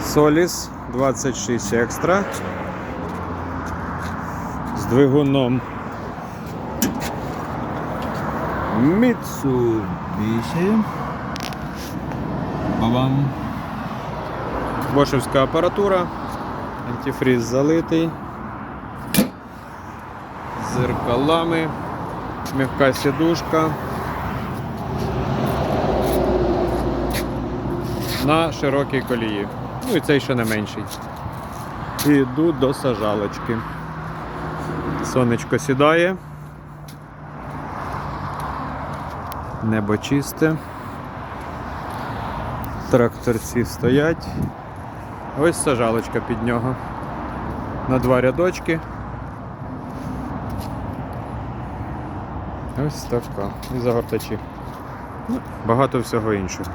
Solis 26 екстра з двигуном Mitsubishi. Бабам. Бошевська апаратура, антифріз залитий, зеркалами, м'яка сідушка. На широкій колії. Ну і цей ще не менший. І йду до сажалочки. Сонечко сідає. Небо чисте. Тракторці стоять. Ось сажалочка під нього. На два рядочки. Ось така. І загортачі. Ну, багато всього іншого.